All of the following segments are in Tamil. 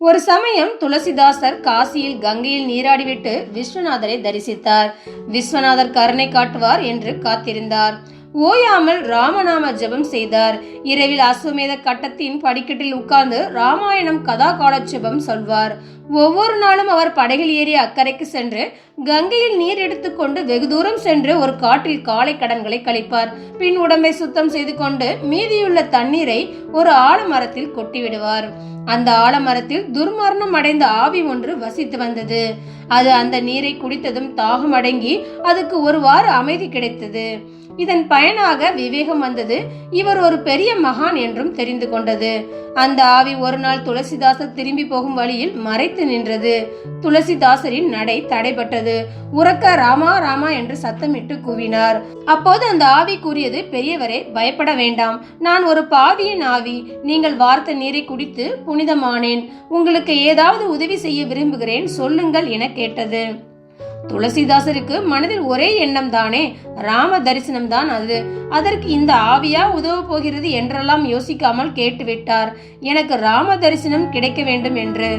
ஒரு சமயம் துளசிதாசர் காசியில் கங்கையில் நீராடிவிட்டு விஸ்வநாதரை தரிசித்தார். விஸ்வநாதர் கருணை காட்டுவார் என்று காத்திருந்தார். ஓயாமல் ராமநாம ஜெபம் செய்தார். இரவில் அஸ்வமேத கட்டத்தின் படிக்கட்டில் உட்கார்ந்து ராமாயணம் கதா காலட்சபம் சொல்வார். ஒவ்வொரு நாளும் அவர் படகில் ஏறி அக்கறைக்கு சென்று கங்கையில் நீர் எடுத்துக்கொண்டு வெகு தூரம் சென்று ஒரு காட்டில் காலை கடன்களை கழிப்பார். பின் உடம்பை சுத்தம் செய்து கொண்டு மீதியுள்ள தண்ணீரை ஒரு ஆலமரத்தில் கொட்டிவிடுவார். அந்த ஆலமரத்தில் துர்மரணம் அடைந்த ஆவி ஒன்று வசித்து வந்தது. அது அந்த நீரை குடித்ததும் தாகம் அடங்கி அதுக்கு ஒருவாறு அமைதி கிடைத்தது. இதன் பயனாக விவேகம் வந்தது. இவர் ஒரு பெரிய மகான் என்றும் தெரிந்து கொண்டது. அந்த ஆவி ஒரு நாள் துளசிதாசர் திரும்பி போகும் வழியில் மறைத்து நின்றது. துளசிதாசரின் நடை தடைபட்டது. உறக்க ராமா ராமா என்று சத்தமிட்டு கூவினார். அப்போது அந்த ஆவி கூறியது பெரியவரே பயப்பட வேண்டாம். நான் ஒரு பாவியின் ஆவி. நீங்கள் வார்த்த நீரை குடித்து புனிதமானேன். உங்களுக்கு ஏதாவது உதவி செய்ய விரும்புகிறேன். சொல்லுங்கள் என கேட்டது. துளசிதாசருக்கு மனதில் ஒரே எண்ணம் தானே ராம தரிசனம் தான் அது. அதற்கு இந்த ஆவியா உதவ போகிறது என்றெல்லாம் யோசிக்காமல் கேட்டுவிட்டார். எனக்கு ராம தரிசனம் கிடைக்க வேண்டும் என்று.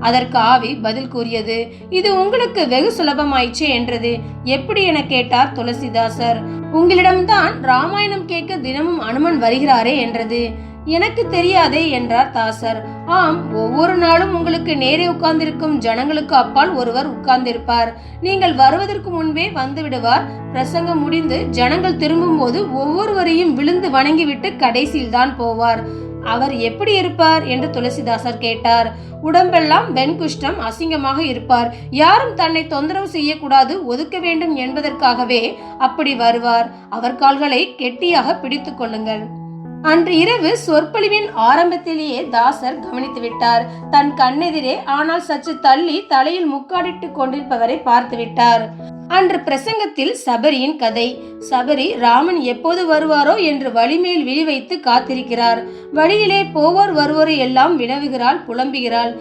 அதற்கு ஆவி பதில் கூறியது இது உங்களுக்கு வெகு சுலபமாயிற்றே என்றது. எப்படி? என கேட்டார் துளசிதாசர். உங்களிடம்தான் ராமாயணம் கேட்க தினமும் அனுமன் வருகிறாரே என்றது. எனக்கு தெரியாதே என்றார் தாசர். ஆம் ஒவ்வொரு நாளும் உங்களுக்கு நேரே உட்கார்ந்திருக்கும் ஜனங்களுக்கு அப்பால் ஒருவர் உட்கார்ந்திருப்பார். நீங்கள் வருவதற்கு முன்பே வந்து விடுவார். பிரசங்கம் முடிந்து ஜனங்கள் திரும்பும்போது ஒவ்வொருவரையும் விழுந்து வணங்கிவிட்டு கடைசியில் தான் போவார். அவர் எப்படி இருப்பார் என்று துளசிதாசர் கேட்டார். உடம்பெல்லாம் வெண்குஷ்டம் அசிங்கமாக இருப்பார். யாரும் தன்னை தொந்தரவு செய்யக்கூடாது ஒதுக்க வேண்டும் என்பதற்காகவே அப்படி வருவார். அவர் கால்களை கெட்டியாக பிடித்துக் கொள்ளுங்கள். அன்று இரவு சொற்பொழிவின் ஆரம்பத்திலேயே தாசர் கவனித்து விட்டார். தன் கண்ணெதிரே ஆனால் சற்று தள்ளி தலையில் முக்காடிட்டு கொண்டிருப்பவரை பார்த்து விட்டார். அன்று பிரசங்கத்தில் சபரியின் கதை. சபரி ராமன் எப்போது வருவாரோ என்று வழிமேல் விழி வைத்து காத்திருக்கிறார். வழியிலே போவோர் வருவோரை எல்லாம் வினவுகிறாள் புலம்புகிறாள்.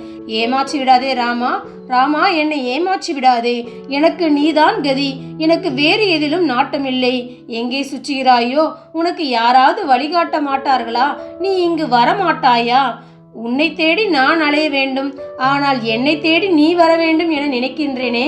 ஏமாற்றி விடாதே ராமா. ராமா என்னை ஏமாற்றி விடாதே எனக்கு நீதான் கதி. எனக்கு வேறு எதிலும் நாட்டமில்லை. எங்கே சுற்றுகிறாயோ? உனக்கு யாராவது வழிகாட்ட மாட்டார்களா? நீ இங்கு வரமாட்டாயா? உன்னை தேடி நான் அலைய வேண்டும். ஆனால் என்னை தேடி நீ வர வேண்டும் என நினைக்கின்றேனே.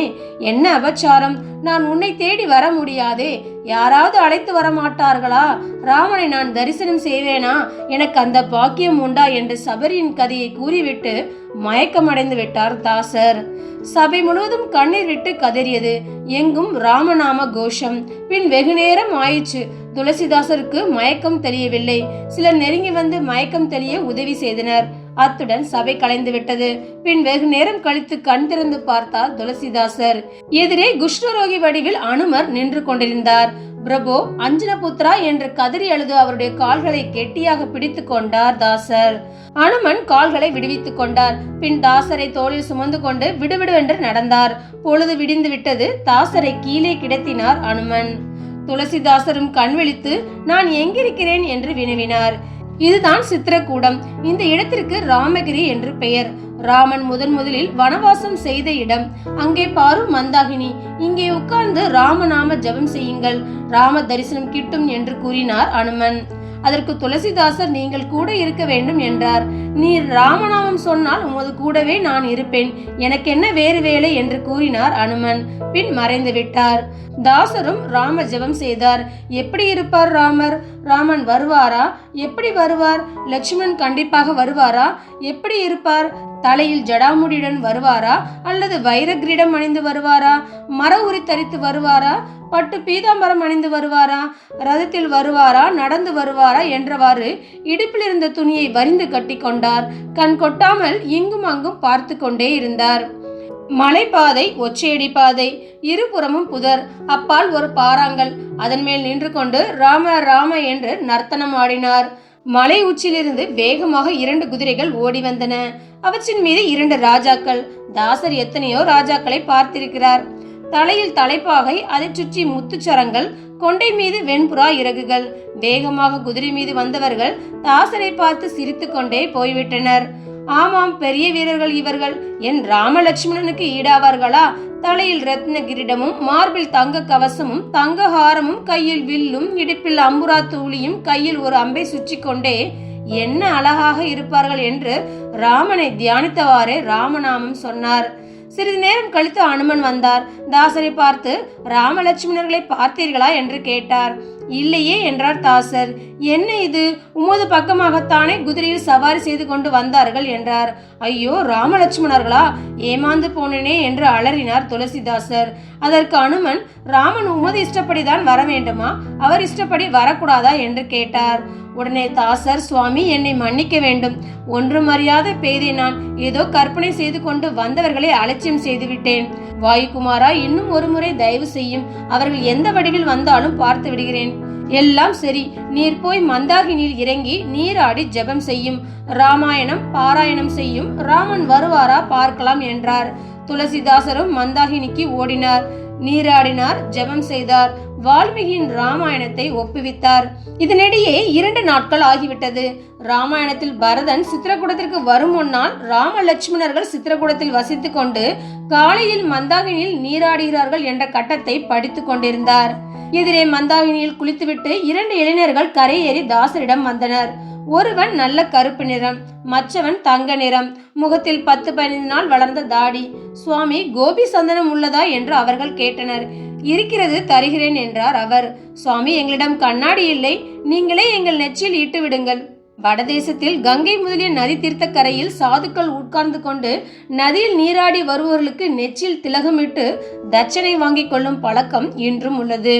என்ன அபச்சாரம்? நான் உன்னை தேடி வர முடியாதே. யாராவது அழைத்து வர மாட்டார்களா ராமனை நான் தரிசனம் செய்வேனா? எனக்கு அந்த பாக்கியம் உண்டா என்று சபரியின் கதையை கூறிவிட்டு மயக்கமடைந்து விட்டார் தாசர். சபை முழுவதும் கண்ணீர் விட்டு கதறியது. எங்கும் ராமநாம கோஷம். பின் வெகு நேரம் ஆயிற்று. துளசிதாசருக்கு மயக்கம் தெரியவில்லை. சிலர் நெருங்கி வந்து மயக்கம் தெரிய உதவி செய்தனர். அத்துடன் சபை கலைந்து விட்டது பின் வெகு நேரம் கழித்து கண் திறந்து பார்த்தார் துளசிதாசர். எதிரே குஷ்ணரோகி வடிவில் அனுமர் நின்று கொண்டிருந்தார். பிரபு அஞ்சனபுத்ரா என்று கதறி அழுது அவருடைய கால்களை கெட்டியாக பிடித்து கொண்டார் தாசர். அனுமன் கால்களை விடுவித்துக் கொண்டார். பின் தாசரை தோளில் சுமந்து கொண்டு விடுவிடுவென்று நடந்தார். பொழுது விடிந்து விட்டது. தாசரை கீழே கிடத்தினார் அனுமன். துளசிதாசரும் கண் விழித்து நான் எங்கிருக்கிறேன்? என்று வினவினார். இதுதான் சித்திரக்கூடம். இந்த இடத்திற்கு ராமகிரி என்று பெயர். ராமன் முதன் முதலில் வனவாசம் செய்த இடம். அங்கே பாரும் மந்தாகினி இங்கே உட்கார்ந்து ராமநாம ஜெபம் செய்யுங்கள். ராம தரிசனம் கிட்டும் என்று கூறினார் அனுமன். அதற்கு துளசிதாசர் நீங்கள் கூட இருக்க வேண்டும் என்றார். நீர் ராமநாமம் சொன்னால் உமது கூடவே நான் இருப்பேன். எனக்கு என்ன வேறு வேலை என்று கூறினார் அனுமன். பின் மறைந்து விட்டார் தாசரும் ராம ஜெபம் செய்தார். எப்படி இருப்பார் ராமர்? ராமன் வருவாரா? எப்படி வருவார்? லட்சுமணன் கண்டிப்பாக வருவாரா? எப்படி இருப்பார்? தலையில் ஜடாமுடியுடன் வருவாரா? அல்லது வைர கிரீடம் அணிந்து வருவாரா? மர உரி தரித்து வருவாரா? பட்டு பீதாம்பரம் அணிந்து வருவாரா? ரதத்தில் வருவாரா? நடந்து வருவாரா? என்றவாறு இடுப்பில் இருந்த துணியை வரிந்து கட்டி கொண்டார். கண் கொட்டாமல் இங்கும் அங்கும் பார்த்து கொண்டே இருந்தார். மலைப்பாதை ஒற்றையடி பாதை இருபுறமும் புதர். அப்பால் ஒரு பாறாங்கல். அதன் மேல் நின்று கொண்டு ராம ராம என்று நர்த்தனம் ஆடினார். மலை உச்சியிலிருந்து வேகமாக இரண்டு குதிரைகள் ஓடி வந்தன. அவற்றின் மீது இரண்டு ராஜாக்கள். தாசர் எத்தனையோ ராஜாக்களை பார்த்திருக்கிறார். தலையில் தலைப்பாகை அதை சுற்றி முத்துச்சரங்கள் கொண்டை மீது வெண்புறா இறகுகள். வேகமாக குதிரை மீது வந்தவர்கள் தாசரை பார்த்து சிரித்துக்கொண்டே போய்விட்டனர். ஆமாம் பெரிய வீரர்கள் இவர்கள். என் ராமலட்சுமணனுக்கு ஈடாவார்களா? தலையில் ரத்ன கிரீடமும் மார்பில் தங்க கவசமும் தங்க ஹாரமும் கையில் வில்லும் இடுப்பில் அம்புரா தூளியும் கையில் ஒரு அம்பை சுற்றி கொண்டே என்ன அழகாக இருப்பார்கள் என்று ராமனை தியானித்தவாறே ராமநாமம் சொன்னார். சிறிது நேரம் கழித்து அனுமன் வந்தார். தாசரை பார்த்து ராமலட்சுமணர்களை பார்த்தீர்களா? என்று கேட்டார். இல்லையே என்றார் தாசர். என்ன இது? உமது பக்கமாகத்தானே குதிரையில் சவாரி செய்து கொண்டு வந்தார்கள் என்றார். ஐயோ ராமலட்சுமணர்களா? ஏமாந்து போனேனே என்று அலறினார் துளசிதாசர். அதற்கு அனுமன் ராமன் உமது இஷ்டப்படிதான் வர வேண்டுமா? அவர் இஷ்டப்படி வரக்கூடாதா? என்று கேட்டார். உடனே தாசர் சுவாமி என்னை மன்னிக்க வேண்டும். ஒன்றும் அறியாத பேதை நான் ஏதோ கற்பனை செய்து கொண்டு வந்தவர்களை அலட்சியம் செய்துவிட்டேன் வாயுகுமாரா இன்னும் ஒரு முறை தயவு செய்யும். அவர்கள் எந்த வடிவில் வந்தாலும் பார்த்து விடுகிறேன். எல்லாம் சரி. நீர் போய் மந்தாகினியில் இறங்கி நீராடி ஜெபம் செய்யும். ராமாயணம் பாராயணம் செய்யும். ராமன் வருவாரா பார்க்கலாம் என்றார். துளசிதாசரும் மந்தாகினிக்கு ஓடினார். நீராடினார் ஜெபம் செய்தார். வால்மீகியின் ராமாயணத்தை ஒப்புவித்தார். இதனிடையே இரண்டு நாட்கள் ஆகிவிட்டது. ராமாயணத்தில் பரதன் சித்திரகுடத்திற்கு வரும் முன்னால் ராம லட்சுமணர்கள் சித்திரக்கூடத்தில் வசித்துக் கொண்டு காலையில் மந்தாகினியில் நீராடுகிறார்கள் என்ற கட்டத்தை படித்துக் கொண்டிருந்தார். எதிரே மந்தாகினியில் குளித்துவிட்டு இரண்டு இளைஞர்கள் கரையேறி தாசரிடம் வந்தனர். ஒருவன் நல்ல கருப்பு நிறம் மற்றவன் தங்க நிறம். முகத்தில் பத்து பதினைந்து நாள் வளர்ந்த தாடி. சுவாமி கோபி சந்தனம் உள்ளதா? என்று அவர்கள் கேட்டனர். இருக்கிறது தருகிறேன் என்றார் அவர். சுவாமி எங்களிடம் கண்ணாடி இல்லை. நீங்களே எங்கள் நெச்சில் இட்டு விடுங்கள் வடதேசத்தில் கங்கை முதலிய நதி தீர்த்த கரையில் சாதுக்கள் உட்கார்ந்து கொண்டு நதியில் நீராடி வருபவர்களுக்கு நெச்சில் திலகமிட்டு தட்சணை வாங்கிக் கொள்ளும் பழக்கம் இன்றும் உள்ளது.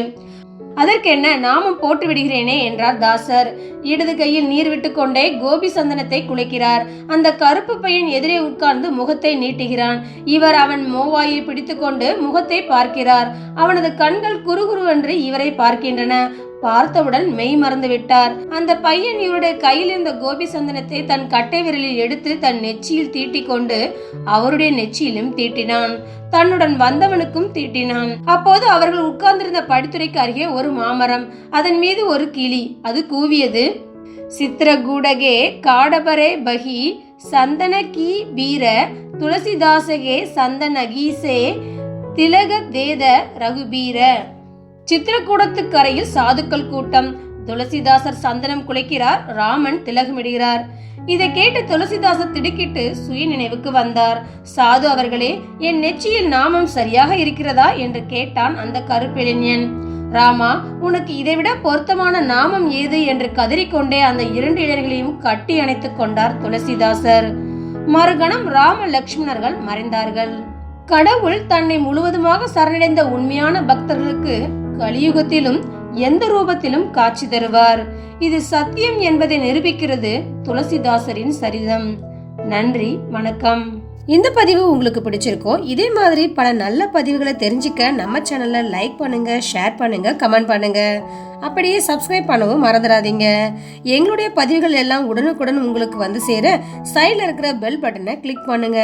அதற்கென்ன நாமும் போட்டு விடுகிறேனே என்றார் தாசர். இடது கையில் நீர் விட்டுக்கொண்டே கோபி சந்தனத்தை குலைக்கிறார். அந்த கருப்பு பையன் எதிரே உட்கார்ந்து முகத்தை நீட்டுகிறான். இவர் அவன் மோவாயை பிடித்துக்கொண்டு முகத்தை பார்க்கிறார். அவனது கண்கள் குறுகுருவென்று இவரை பார்க்கின்றன. பார்த்தவுடன் மெய் மறந்து விட்டார் அந்த பையன் இவருடைய கையில் இருந்த கோபி சந்தனத்தை தன் கட்டை விரலில் எடுத்து தன் நெச்சியில் தீட்டிக் கொண்டு அவருடைய நெச்சியிலும் தீட்டினான். தன்னுடன் வந்தவனுக்கும் தீட்டினான். அப்போது அவர்கள் உட்கார்ந்திருந்த படித்துறைக்கு அருகே ஒரு மாமரம். அதன் மீது ஒரு கிளி. அது கூவியது. சித்திரகூடகே காடபரே பகி சந்தன கீ பீர துளசிதாசகே சந்தனகீசே திலக தேத ரகுபீர சித்திரக்கூடத்து கரையில் சாதுக்கள் கூட்டம். துளசிதாசர் சந்தனம் குலைக்கிறார் ராமன் திலகமிடுகிறார். இதை கேட்டு துளசிதாசர் திடுக்கிட்டு சுய நினைவுக்கு வந்தார். சாது அவர்களே என் நெச்சியில் நாமம் சரியாக இருக்கிறதா என்று கேட்டான் அந்த கருப்பிளைஞன் ராமா உனக்கு இதைவிட பொருத்தமான நாமம் ஏது என்று கதறிக்கொண்டே அந்த இரண்டு இளைஞர்களையும் கட்டி அணைத்துக் கொண்டார் துளசிதாசர். மறுகணம் ராம லக்ஷ்மணர்கள் மறைந்தார்கள். கடவுள் தன்னை முழுவதுமாக சரணடைந்த உண்மையான பக்தர்களுக்கு கலியுகத்திலும் எந்த ரூபத்திலும் காட்சி தருவார். இது சத்தியம் என்பதை நிரூபிக்கிறது துளசிதாசரின் சரிதம். நன்றி வணக்கம். இந்த பதிவு உங்களுக்கு பிடிச்சிருக்கோ இதே மாதிரி பல நல்ல பதிவுகளை தெரிஞ்சுக்க நம்ம சேனலை லைக் பண்ணுங்க ஷேர் பண்ணுங்க கமெண்ட் பண்ணுங்க. அப்படியே சப்ஸ்கிரைப் பண்ணவும் மறந்துடாதீங்க. எங்களுடைய பதிவுகள் எல்லாம் உடனுக்குடன் உங்களுக்கு வந்து சேர சைடில் இருக்கிற பெல் பட்டனை கிளிக் பண்ணுங்க.